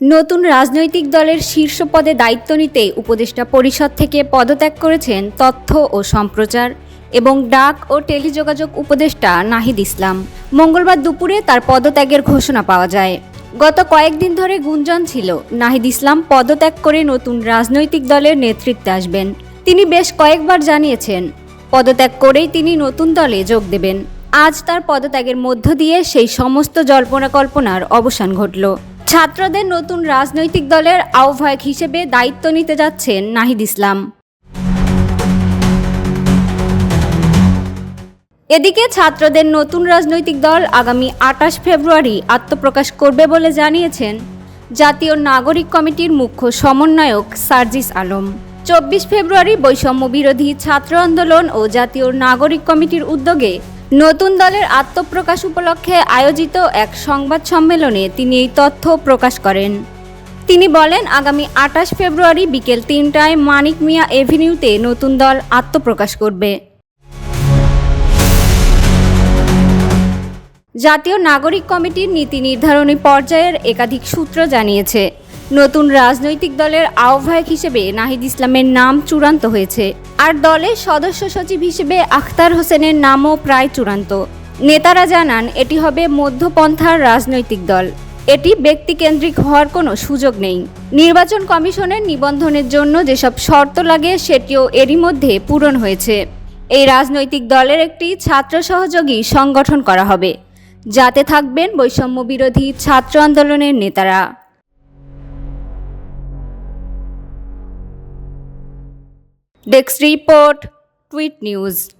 নতুন রাজনৈতিক দলের শীর্ষ পদে দায়িত্ব নিতে উপদেষ্টা পরিষদ থেকে পদত্যাগ করেছেন তথ্য ও সম্প্রচার এবং ডাক ও টেলিযোগাযোগ উপদেষ্টা নাহিদ ইসলাম। মঙ্গলবার দুপুরে তার পদত্যাগের ঘোষণা পাওয়া যায়। গত কয়েকদিন ধরে গুঞ্জন ছিল, নাহিদ ইসলাম পদত্যাগ করে নতুন রাজনৈতিক দলের নেতৃত্বে আসবেন। তিনি বেশ কয়েকবার জানিয়েছেন, পদত্যাগ করেই তিনি নতুন দলে যোগ দেবেন। আজ তার পদত্যাগের মধ্য দিয়ে সেই সমস্ত জল্পনা কল্পনার অবসান ঘটল। ছাত্রদের নতুন রাজনৈতিক দলের আহ্বায়ক হিসেবে দায়িত্ব নিতে যাচ্ছেন নাহিদ ইসলাম। এদিকে ছাত্রদের নতুন রাজনৈতিক দল আগামী আটাশ ফেব্রুয়ারি আত্মপ্রকাশ করবে বলে জানিয়েছেন জাতীয় নাগরিক কমিটির মুখ্য সমন্বয়ক সার্জিস আলম। চব্বিশ ফেব্রুয়ারি বৈষম্য বিরোধী ছাত্র আন্দোলন ও জাতীয় নাগরিক কমিটির উদ্যোগে নতুন দলের আত্মপ্রকাশ উপলক্ষে আয়োজিত এক সংবাদ সম্মেলনে তিনি এই তথ্য প্রকাশ করেন। তিনি বলেন, আগামী আটাশ ফেব্রুয়ারি বিকেল তিনটায় মানিক মিয়া এভিনিউতে নতুন দল আত্মপ্রকাশ করবে। জাতীয় নাগরিক কমিটির নীতি নির্ধারণী পর্যায়ের একাধিক সূত্র জানিয়েছে। নতুন রাজনৈতিক দলের আহ্বায়ক হিসেবে নাহিদ ইসলামের নাম চূড়ান্ত হয়েছে। আর দলের সদস্য সচিব হিসেবে আখতার হোসেনের নামও প্রায় চূড়ান্ত। নেতারা জানান, এটি হবে মধ্যপন্থার রাজনৈতিক দল। এটি ব্যক্তিকেন্দ্রিক হওয়ার কোনো সুযোগ নেই। নির্বাচন কমিশনের নিবন্ধনের জন্য যেসব শর্ত লাগে, সেটিও এরই মধ্যে পূরণ হয়েছে। এই রাজনৈতিক দলের একটি ছাত্র সহযোগী সংগঠন করা হবে। যাতে থাকবেন বৈষম্য বিরোধী ছাত্র আন্দোলনের নেতারা। Dex Report, Tweet News.